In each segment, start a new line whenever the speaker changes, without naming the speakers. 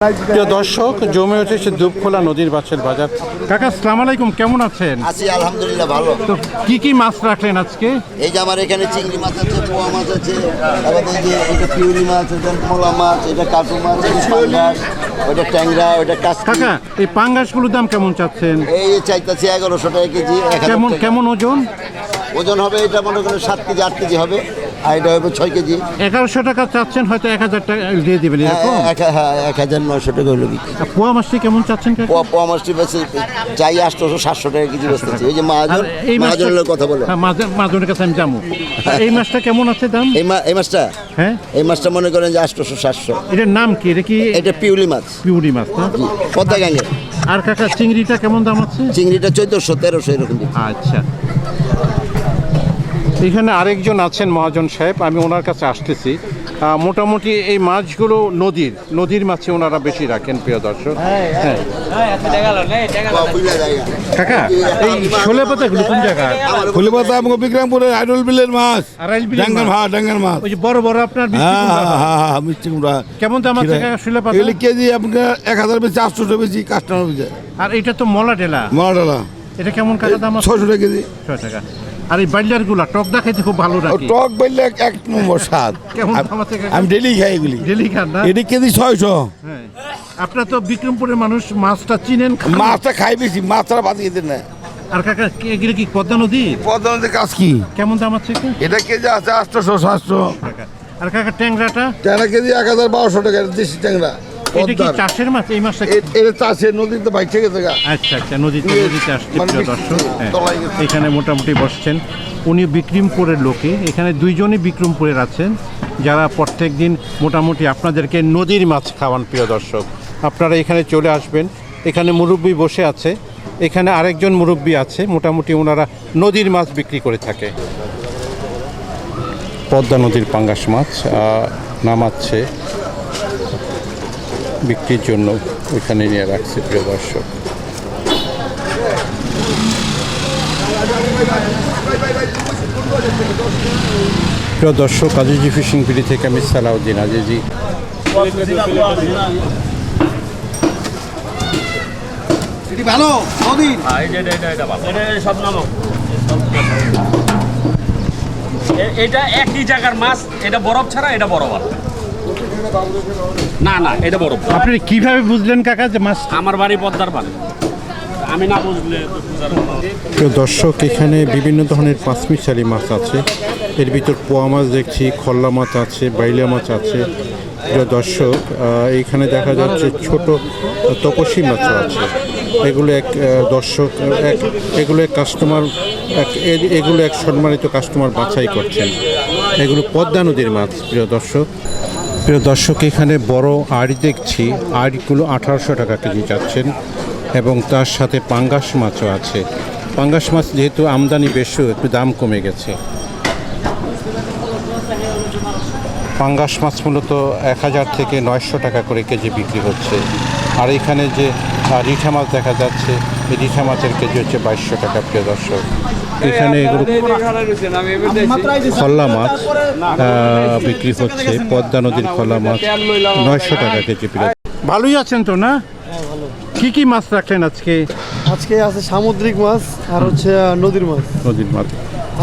প্রিয় দর্শক জমে উঠেছে দুপখোলা নদীর মাছের বাজার। কাকা সালাম আলাইকুম কেমন আছেন?
আছি আলহামদুলিল্লাহ ভালো।
তো কি কি মাছ রাখলেন আজকে?
এই যে আমার এখানে চিংড়ি মাছ আছে পোয়া মাছ আছে এই যে এটা পিউরি মাছ এটা মোলা মাছ এটা কাটু মাছ এটা পাঙ্গাস ওটা ট্যাংরা ওটা
কাকা এই পাঙ্গাসগুলোর দাম কেমন চাচ্ছেন?
এই চাইতেছি এগারোশো টাকা কেজি
কেমন কেমন ওজন?
ওজন হবে এটা মনে করেন সাত কেজি আট কেজি হবে। আর এটা হবে ছয় কেজি।
এগারোশো টাকা চাচ্ছেন হয়তো এক হাজার টাকা দিয়ে দিবেন
হ্যাঁ, এক হ্যাঁ এক হাজার নয়শো টাকা হলো বিক্রি।
পোয়া মাছটি কেমন চাচ্ছেন
পোয়া পোয়া মাছটি বেশি চাই আটশোশো সাতশো টাকা কেজি বেচতেছি ওই যে মাহাজন
এই
মাহাজনের কথা বলে।
হ্যাঁ মাঝনের কাছে আমি যাব। এই মাছটা কেমন আছে দাম?
এই এই মাছটা?
হ্যাঁ।
এই মাছটা মনে করেন যে আটশোশো সাতশো।
এটার নাম কি? এটা কি
এটা পিউলি মাছ।
পিউরি মাছ
পদ্মা গাঙ্গে
আর কাকা চিংড়িটা কেমন দাম আছে?
চিংড়িটা চোদ্দশো তেরোশো এরকম।
আচ্ছা। এখানে আরেকজন আছেন মহাজন সাহেব আমি ওনার কাছে আসতেছি। মোটামুটি এই মাছগুলো নদীর নদীর মাছে ওনারা বেশি রাখেন প্রিয় দর্শক। হ্যাঁ। কাকা এই শোলে পাতাগুলো কোন জায়গায়
ফুলপাতা আমাকে বিক্রমপুরের আইডল বিলের মাছ।
আড়াইল
ডাঙ্গার
মাছ?
মাছ ডাঙ্গার মাছ।
ওই যে বড় বড় আপনার
হ্যাঁ হ্যাঁ হ্যাঁ হ্যাঁ মিষ্টি কুমড়া।
কেমন দাম আছে কাকা শোলে পাতা?
এগুলি কেজি আপনার এক হাজার বেশি আটশো বেশি কাস্টমার বেশি।
আর এটা তো মলা ডেলা
মরাডালা
এটা কেমন কাকা দাম আছে?
ছশো টাকা কেজি।
ছয় টাকা। আর এই বাইলারগুলা টক দা খাইতে খুব ভালো রাখি
টক বললে এক- নম্বর স্বাদ? আমি ডেলি খাই এগুলি।
ডেলি খান না?
এটি কেজি ছয়শো।
হ্যাঁ। আপনার তো বিক্রমপুরের মানুষ মাছটা চিনেন
মাছটা খাই বেশি মাছটা বাদ খেতে না।
আর কাকা এগুলো কি পদ্মা নদী?
পদ্মানদের কাজ কি?
কেমন দাম আছে কি
এটা কেজি আছে আটশোশো সাতশো।
আর কাকা ট্যাংরাটা?
ট্যাংরা কেজি এক হাজার বারোশো টাকা দেশি ট্যাংরা।
এটা কি চাষের মাছ? এই মাছটা
এটা চাষের নদীতে
আচ্ছা আচ্ছা নদীতে
ইয়ে,
নদীতে আসছে
মানে
দর্শক হ্যাঁ। এখানে মোটামুটি বসছেন। উনি বিক্রমপুরের লোকে এখানে দুইজনই বিক্রমপুরের আছেন যারা প্রত্যেক দিন মোটামুটি আপনাদেরকে নদীর মাছ খাওয়ান প্রিয় দর্শক। আপনারা এখানে চলে আসবেন। এখানে মুরব্বি বসে আছে। এখানে আরেকজন মুরব্বী আছে মোটামুটি ওনারা নদীর মাছ বিক্রি করে থাকে। পদ্মা নদীর পাঙ্গাস মাছ নামাচ্ছে। বিক্রির জন্য ওইখানে নিয়ে রাখছে প্রিয় দর্শক। প্রিয় দর্শক আজিজি ফিশিং বিডি থেকে আমি সালাউদ্দিন আজিজি।
এটা একই জায়গার মাছ এটা বরফ ছাড়া এটা বরফ আর না না এটা বরফ
আপনি কীভাবে বুঝলেন কাকা যে মাছ
আমার বাড়ি পদ্মার পারে আমি না বুঝলে।
প্রিয় দর্শক এখানে বিভিন্ন ধরনের পাঁচমিশালি মাছ আছে। এর ভিতর পোয়া মাছ দেখছি খল্লা মাছ আছে বাইলা মাছ আছে। প্রিয় দর্শক এইখানে দেখা যাচ্ছে ছোট তপসী মাছও আছে। এগুলো এক দর্শক এক এগুলো এক কাস্টমার এক এগুলো এক সম্মানিত কাস্টমার বাছাই করছেন। এগুলো পদ্মা নদীর মাছ প্রিয় দর্শক। প্রিয় দর্শক, এখানে বড় আড়ি দেখছি। আড়িগুলো আঠারোশো টাকা কেজি যাচ্ছেন এবং তার সাথে পাঙ্গাস মাছও আছে। পাঙ্গাস মাছ যেহেতু আমদানি বেশি, একটু দাম কমে গেছে। পাঙ্গাস মাছ মূলত এক হাজার থেকে নয়শো টাকা করে কেজি বিক্রি হচ্ছে। আর এখানে যে রিঠা মাছ দেখা যাচ্ছে এই রিঠা মাছের কেজি হচ্ছে বাইশশো টাকা প্রিয় দর্শক। এখানে এগুলো খল্লা মাছ বিক্রি হচ্ছে পদ্মা নদীর খল্লা মাছ নয়শো টাকা কেজি প্রিয় ভালোই আছেন তো না? কি কি মাছ রাখলেন আজকে?
আজকে আছে সামুদ্রিক মাছ আর হচ্ছে নদীর মাছ।
নদীর মাছ।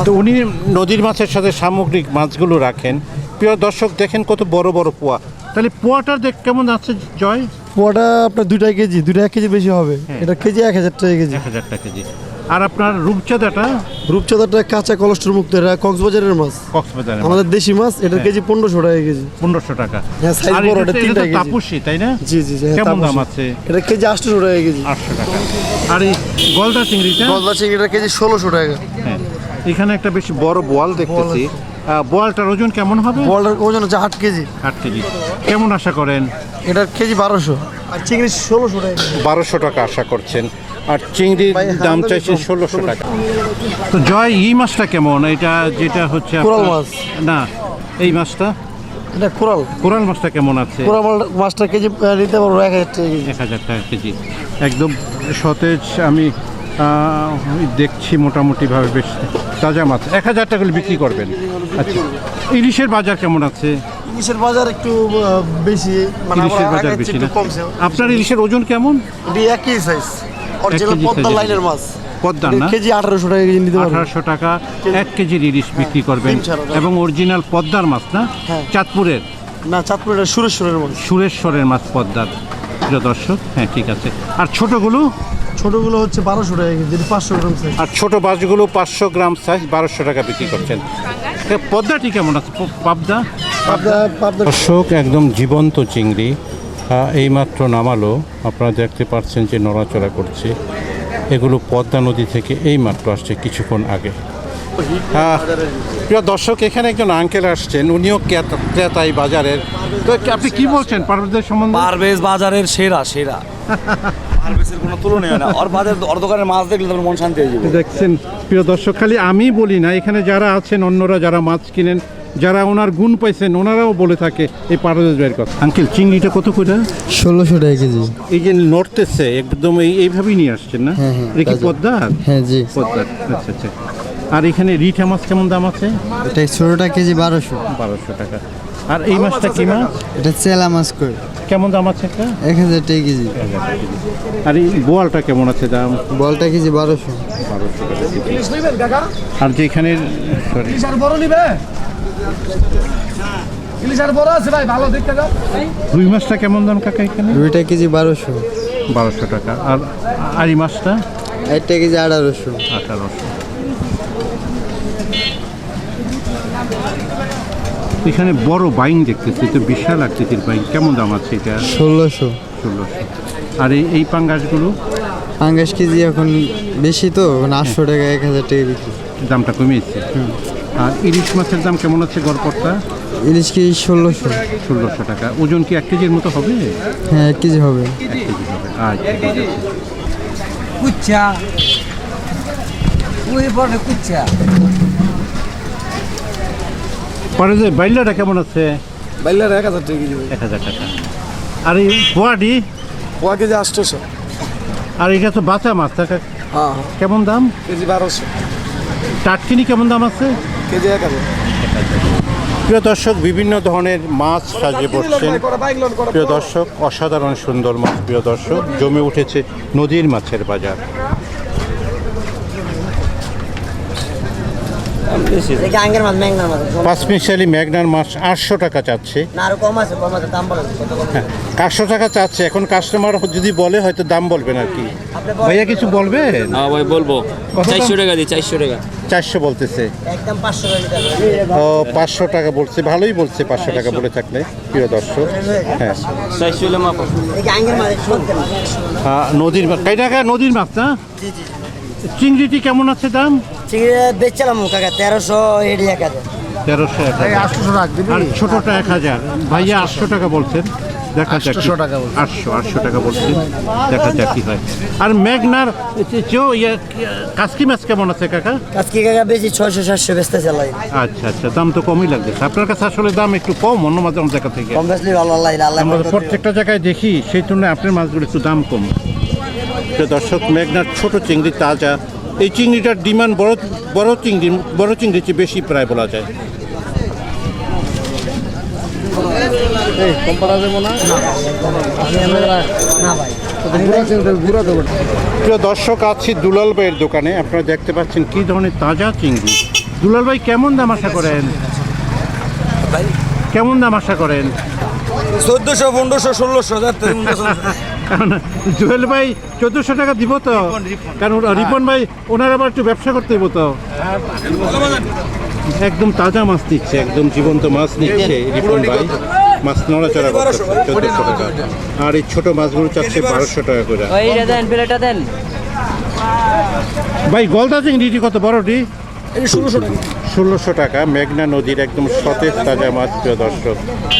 তো উনি নদীর মাছের সাথে সামগ্রিক মাছগুলো রাখেন। প্রিয় দর্শক দেখেন কত বড় বড় পোয়া। তাহলে পোয়াটার দেখ কেমন আছে জয়?
পোয়াটা আপনার দুইটা কেজি দুইটা এক কেজি বেশি হবে। এটা কেজি এক হাজার টাকা কেজি।
এক হাজার টাকা কেজি। আর আপনার রূপচাঁদাটা?
রূপচাঁদাটা কাঁচা কলেস্ট্রল মুক্ত এটা কক্সবাজারের মাছ।
কক্সবাজারে
আমাদের দেশি মাছ এটার কেজি পনেরোশো টাকা কেজি।
পনেরোশো টাকা।
হ্যাঁ,
আর
বড়,
এটা
এটা
তো-
তিনটা কেজি।
তাপসী তাই না?
জি জি জি হ্যাঁ,
কেমন দাম আছে?
এটা কেজি আটশোশো টাকা কেজি।
আটশো টাকা। আর এই গলদা চিংড়িটা?
গলদা চিংড়িটা কেজি ষোলোশো টাকা।
হ্যাঁ। এখানে একটা বেশি বড় বোয়াল দেখতেছি। আহ, বোয়ালটার ওজন কেমন হবে?
বলটার ওজন হচ্ছে আট কেজি।
আট কেজি। কেমন আশা করেন?
এটার কেজি বারোশো। আর চিংড়ি ষোলোশো টাকা।
বারোশো টাকা আশা করছেন। আর চিংড়ির দাম চাইছেন ষোলোশো টাকা। তো জয় এই মাছটা কেমন? এটা যেটা হচ্ছে
কোরাল মাছ।
না এই মাছটা?
এটা কোরাল।
কোরাল মাছটা কেমন আছে?
কোরাল মাছটা কেজি নিতে পারব এক হাজার টাকা কেজি।
এক হাজার টাকা কেজি। একদম সতেজ আমি দেখছি মোটামুটিভাবে বেশ তাজা মাছ। এক হাজার টাকা করে বিক্রি করবেন। আচ্ছা। ইলিশের বাজার কেমন আছে?
ইলিশের বাজার একটু বেশি মানে
ইলিশের বাজার বেশি না? আপনার ইলিশের ওজন কেমন?
একই সাইজ অরিজিনাল পদ্মা লাইনের মাছ।
পদ্মার না?
কেজি আঠারোশো টাকা কেজি নিতে
আঠারোশো টাকা এক কেজির ইলিশ বিক্রি করবেন। এবং অরিজিনাল পদ্মার মাছ না?
হ্যাঁ।
চাঁদপুরের?
না চাঁদপুরের সুরেশ্বরের মাছ।
সুরেশ্বরের মাছ পদ্মার। প্রিয় দর্শক হ্যাঁ ঠিক আছে। আর ছোটগুলো?
ছোটগুলো হচ্ছে বারোশো টাকা কেজি পাঁচশো গ্রাম সাইজ
আর ছোট মাছগুলো পাঁচশো গ্রাম সাইজ বারোশো টাকা বিক্রি করছেন। পদ্মাটি কেমন আছে? পাবদা?
পাবদা পাবদা।
দর্শক একদম জীবন্ত চিংড়ি। এইমাত্র নামালো। আপনারা দেখতে পাচ্ছেন যে নড়াচড়া করছে। এগুলো পদ্মা নদী থেকে এইমাত্র আসছে কিছুক্ষণ আগে। প্রিয় দর্শক এখানে একজন আঙ্কেল আসছেন। উনিও ক্রেতা- ক্রেতাই বাজারের। তো আপনি কি বলছেন? পার্বতীয় সম্বন্ধে?
পারভেজ বাজারের সেরা সেরা। পারভেজের কোনো তুলনা না। ওর বাজার ওর দোকানের মাছ দেখলে তোমার মন শান্তি হয়ে যাবে।
দেখছেন প্রিয় দর্শক খালি আমি বলি না এখানে যারা আছেন অন্যরা যারা মাছ কিনেন যারা ওনার গুণ পাইছেন ওনারাও বলে থাকে এই ভাইয়ের কথা। আঙ্কেল চিংড়িটা কত করে?
ষোলোশো টাকা কেজি।
এই যে নড়তেছে একদম এই এইভাবেই নিয়ে আসছেন না?
হ্যাঁ, হ্যাঁ,
এটা কি পদ্মার?
হ্যাঁ জি।
পদ্মার আচ্ছা আচ্ছা। আর এখানে রিঠা মাছ কেমন দাম আছে?
এটা ছোটোটা কেজি বারোশো।
বারোশো টাকা। আর এই মাছটা কি মাছ
এটা চেলা মাছ কই?
কেমন দাম আছে একটা
এক হাজার টাকা কেজি।
আর এই বোয়ালটা কেমন আছে দাম?
বলটা কেজি বারোশো।
বারোশো টাকা কেজি। আর যেখানে সরি
ইলিশার বড় আছে ভাই ভালো দেখতে যাও
রুই মাছটা কেমন দাম কাকা এখানে?
দুইটা কেজি বারোশো।
বারোশো টাকা। আর আরি মাছটা?
একটা কেজি আঠারোশো।
আঠারোশো। এখানে বড় বাইং দেখতেছি তো বিশাল আকৃতির বাইং কেমন দাম আছে এটা?
ষোলোশো।
ষোলোশো। আর এই এই পাঙ্গাসগুলো?
আঙ্গাস কেজি এখন বেশি তো এখন আটশো টাকা এক হাজার টাকা বিক্রি।
দামটা কমিয়েছে? আর ইলিশ মাছের দাম কেমন আছে গড়পড়টা
ইলিশ কেজি ষোলোশো।
ষোলোশো টাকা। ওজন কি এক কেজির মতো হবে?
হ্যাঁ এক কেজি হবে।
এক কেজি হবে। আচ্ছা
কুচ্চা। ওই পরে কুচ্চা।
পরে যে বাইলাটা কেমন আছে?
বাইলার এক হাজার টাকা কেজি।
এক হাজার টাকা। আর এই পোয়াটি?
পোয়া কেজি আটশোশো
আর এটা তো বাঁচা মাছ টাকা
হ্যাঁ
কেমন দাম?
কেজি বারোশো।
টাটকিনি কেমন দাম আছে?
কেজি এক হাজার।
প্রিয় দর্শক বিভিন্ন ধরনের মাছ সাজিয়ে পড়ছেন প্রিয় দর্শক অসাধারণ সুন্দর মাছ প্রিয় দর্শক জমে উঠেছে নদীর মাছের বাজার। পাঁচমিশালি ম্যাগনার মাছ আটশো টাকা চাচ্ছে।
না কম
আটশো টাকা চাচ্ছে এখন কাস্টমার যদি বলে হয়তো দাম বলবেন আর কি। ভাইয়া কিছু বলবেন
হ্যাঁ ভাই বলব। চারশো টাকা দিই চারশো টাকা।
চারশো বলতেছে।
পাঁচশো টাকা
ও পাঁচশো টাকা বলছে ভালোই বলছে পাঁচশো টাকা বলে থাকলে প্রিয় দর্শক। হ্যাঁ।
না
নদীর মাছ কয় টাকা নদীর মাছ না? চিংড়িটি কেমন আছে দাম?
চিংড়ি বেচছিলাম কাকা তেরোশো এডি এক হাজার
তেরোশো এক হাজার। আর ছোটটা এক হাজার। ভাইয়া আটশো টাকা বলছেন। দেখা যাক কি- আটশো আটশো টাকা বলছেন। দেখা যাক কি হয়। আর চেয়েও ইয়ে কাসকি মাছ কেমন আছে কাকা?
আজকে কাকা বেশি ছয়শো সাতশো বেচতে চালাই
আচ্ছা আচ্ছা দাম তো কমই লাগতেছে আপনার কাছে আসলে দাম একটু কম অন্য জায়গা থেকে।
কম ভালো
আমরা প্রত্যেকটা জায়গায় দেখি সেই তুলনায় আপনার মাছগুলো একটু দাম কম। দর্শক মেঘনার ছোট চিংড়ি তাজা এই চিংড়িটার ডিমান্ড বড় বড় চিংড়ি বড় চিংড়ির চেয়ে বেশি প্রায় বলা যায়।
না? ভাই
প্রিয় দর্শক আছি দুলাল ভাইয়ের দোকানে। আপনারা দেখতে পাচ্ছেন কি ধরনের তাজা চিংড়ি। দুলাল ভাই কেমন দাম আশা করেন? কেমন দাম আশা করেন?
চোদ্দশো পনেরোশো ষোলোশো
কারণ জুয়েল ভাই চোদ্দোশো টাকা দিব তো। কারণ রিপন ভাই ওনার আবার একটু ব্যবসা করতে হইব তো। একদম তাজা মাছ নিচ্ছে একদম জীবন্ত মাছ নিচ্ছে রিপন ভাই। মাছ নড়াচড়া করতেছে চোদ্দোশো টাকা। আর এই ছোট মাছগুলো চাচ্ছে বারোশো টাকা করে।
দেন
ভাই গলদা চিংড়িটি কত বড়টি ষোলোশো টাকা। মেঘনা নদীর একদম সতেজ তাজা মাছ প্রিয় দর্শক।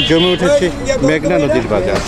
জমে উঠেছে মেঘনা নদীর বাজার।